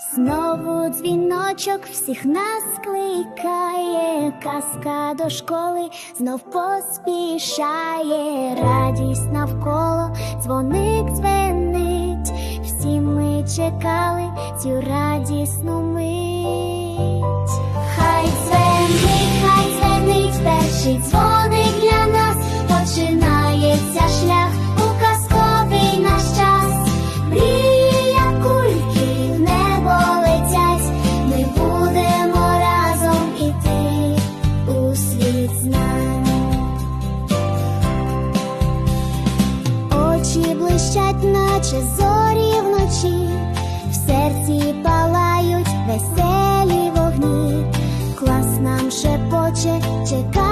Знову дзвіночок всіх нас кликає, казка до школи знов поспішає, радість навколо, дзвоник дзвенить, всі ми чекали цю радісну мить. Очі блищать, наче зорі вночі, в серці палають веселі вогні, клас нам шепоче чекає.